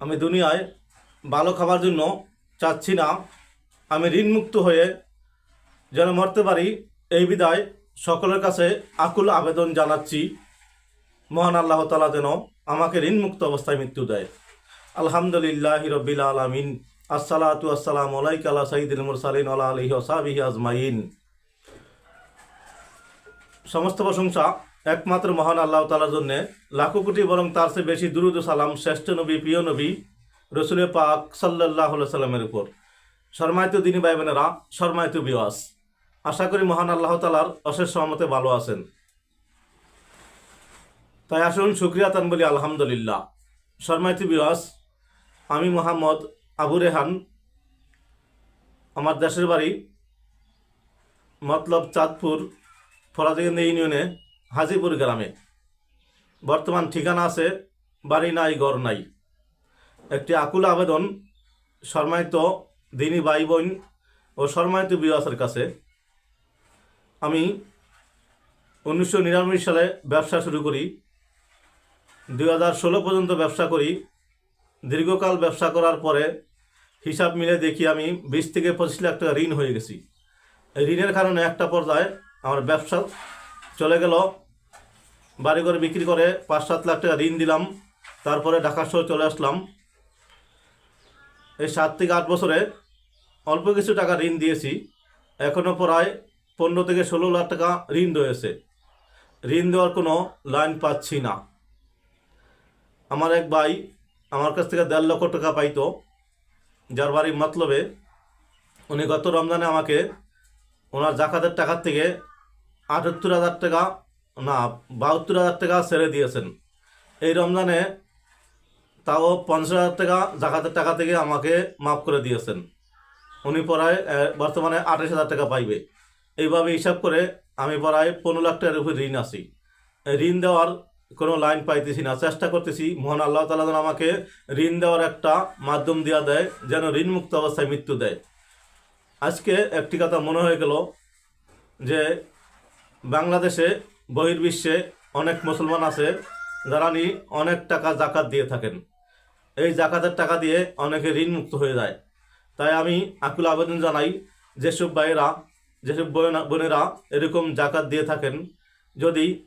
আমি দুনিয়ায় ভালো খাবার জন্য চাচ্ছি না। আমি ঋণমুক্ত হয়ে যেন মরতে পারি, এই বিদায় সকলের কাছে আকুল আবেদন জানাচ্ছি। মহান আল্লাহ তালা যেন আমাকে ঋণমুক্ত অবস্থায় মৃত্যু দেয়। আলহামদুলিল্লাহ রবিল আলমিন। আসসালাতু আসসালাম আলাইক আল্লাহ সাইদুল মুরসালিন আল্লাহ আলহি ওসাবিহি আজমাইন। সমস্ত প্রশংসা একমাত্র মহান আল্লাহ তালার জন্যে লাখো কোটি বরং তার চেয়ে বেশি দুরুদ সালাম শ্রেষ্ঠ নবী, প্রিয় নবী, রসুলের পাক সাল্লাহ সাল্লামের উপর। শর্মায়িত দিনী ভাই বোনেরা শর্মায়িত বিওয়াস আশা করি মহান আল্লাহ তালার অশেষ সহমতে ভালো আছেন। তাই আসুন, শুক্রিয়া তান বলি, আলহামদুলিল্লাহ। শর্মায়িত বিওয়াস আমি মোহাম্মদ আবু রেহান। আমার দেশের বাড়ি, মতলব চাঁদপুর ফরাজগঞ্জ ইউনিয়নে হাজিপুর গ্রামে। বর্তমান ঠিকানা আছে বাড়ি নাই ঘর নাই একটি আকুল আবেদন সম্মানিত দিনী ভাই বোন ও সম্মানিত বিবাসের কাছে। আমি উনিশশো নিরানব্বই সালে ব্যবসা শুরু করি। দুই হাজার ষোলো পর্যন্ত ব্যবসা করি। দীর্ঘকাল ব্যবসা করার পরে হিসাব মিলে দেখি আমি বিশ থেকে পঁচিশ লাখ টাকা ঋণ হয়ে গেছি। ঋণের কারণে একটা পর্যায়ে আমার ব্যবসা চলে গেল। বাড়ি করে বিক্রি করে পাঁচ সাত লাখ টাকা ঋণ দিলাম। তারপরে ঢাকা শহর চলে আসলাম। এই সাত থেকে আট বছরে অল্প কিছু টাকা ঋণ দিয়েছি। এখনও প্রায় পনেরো থেকে ষোলো লাখ টাকা ঋণ রয়েছে। ঋণ দেওয়ার কোনো লাইন পাচ্ছি না। আমার এক ভাই আমার কাছ থেকে দেড় লক্ষ টাকা পাইতো, যার বাড়ি মতলবে উনি গত রমজানে আমাকে ওনার জাকাতের টাকার থেকে আটাত্তর হাজার টাকা না, বাহাত্তর হাজার টাকা ছেড়ে দিয়েছেন। এই রমজানে তাও পঞ্চাশ হাজার টাকা জাকাতের টাকা থেকে আমাকে মাফ করে দিয়েছেন। উনি পড়ায় বর্তমানে আঠাশ হাজার টাকা পাইবে। এইভাবে হিসাব করে আমি পড়ায় পনেরো লাখ টাকার উপরে ঋণ আছি। ঋণ দেওয়ার কোনো লাইন পাইতেছি না। চেষ্টা করতেছি, মহান আল্লাহ তালা যেন আমাকে ঋণ দেওয়ার একটা মাধ্যম দেওয়া দেয়, যেন ঋণমুক্ত অবস্থায় মৃত্যু দেয়। আজকে একটি কথা মনে হয়ে গেল যে বাংলাদেশে বহির্বিশ্বে অনেক মুসলমান আছে, যারা নি অনেক টাকা জাকাত দিয়ে থাকেন। এই জাকাতের টাকা দিয়ে অনেকে ঋণ মুক্ত হয়ে যায়। তাই আমি আকুল আবেদন জানাই, যেসব ভাইয়েরা, যেসব বোনেরা- এরকম জাকাত দিয়ে থাকেন, যদি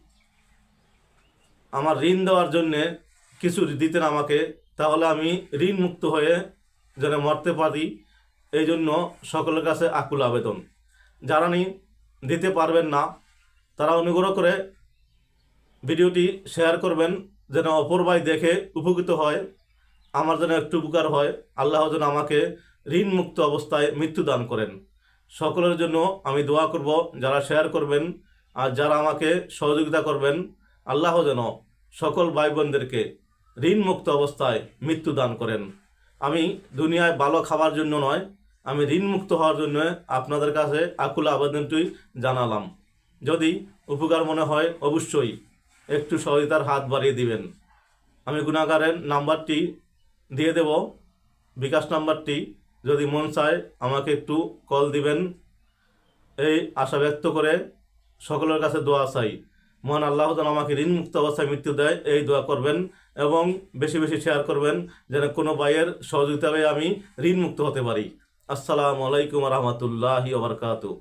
আমার ঋণ দেওয়ার জন্যে কিছু দিতেন আমাকে, তাহলে আমি ঋণ মুক্ত হয়ে যেন মরতে পারি। এই জন্য সকলের কাছে আকুল আবেদন। যারা নি দিতে পারবেন না তারা অনুগ্রহ করে ভিডিওটি শেয়ার করবেন, যেন অপর ভাই দেখে উপকৃত হয়, আমার যেন একটু উপকার হয়। আল্লাহ যেন আমাকে ঋণ মুক্ত অবস্থায় মৃত্যু দান করেন। সকলের জন্য আমি দোয়া করব, যারা শেয়ার করবেন আর যারা আমাকে সহযোগিতা করবেন, আল্লাহ যেন সকল ভাই বোনদেরকে ঋণ মুক্ত অবস্থায় মৃত্যু দান করেন। আমি দুনিয়ায় ভালো খাবার জন্য নয়, আমি ঋণ মুক্ত হওয়ার জন্য আপনাদের কাছে আকুল আবেদনটি জানালাম। যদি উপকার মনে হয়, অবশ্যই একটু সহযোগিতার হাত বাড়িয়ে দিবেন। আমি গুণাগারের নাম্বারটি দিয়ে দেব। বিকাশ নাম্বারটি যদি মন চায়, আমাকে একটু কল দিবেন। এই আশা ব্যক্ত করে সকলের কাছে দোয়া চাই। মহান আল্লাহ যেন আমাকে ঋণ মুক্ত অবস্থায় মৃত্যু দেয়, এই দোয়া করবেন এবং বেশি বেশি শেয়ার করবেন, যেন কোনো বাইয়ের সহযোগিতা আমি ঋণ মুক্ত হতে পারি। আসসালামু আলাইকুম রহমতুল্লাহি ওবরকাতু